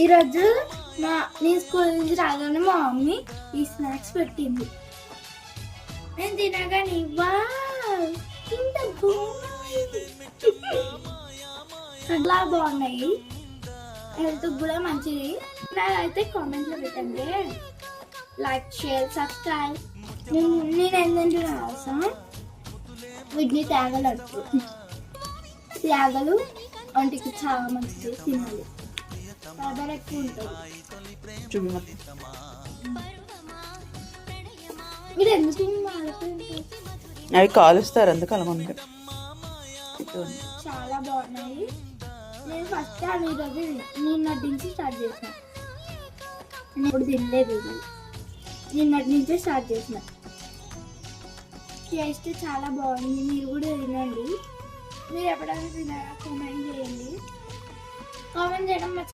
ఈరోజు మా నేను స్కూల్ నుంచి రాగానే మా మమ్మీ ఈ స్నాక్స్ పెట్టింది. నేను తినగానే వావ్, ఇంత చాలా బాగున్నాయి. హెల్త్ కూడా మంచిది. నాకైతే కామెంట్లో పెట్టండి. Like share subscribe. నేను నేను ఏంటంటే రాసా వీటిని తేగలు తేగలు ఒంటికి చాలా మంచిది తినాలి. ఫైబర్ ఎక్కువ ఉంటుంది చూపి ఎందుకు అవి కాలుస్తారు అందుకు అలా మనకి చాలా బాగున్నాయి. నేను ఫస్ట్ టైం ఈరోజు నిన్నటి నుంచి స్టార్ట్ చేసిన. నేను ఇప్పుడు తినలేదు నిన్నటి నుంచే స్టార్ట్ చేసిన. టేస్ట్ చాలా బాగుంది. మీరు కూడా తినండి. మీరు ఎప్పుడైనా తినారా కామెంట్ చేయండి. కామెంట్ చేయడం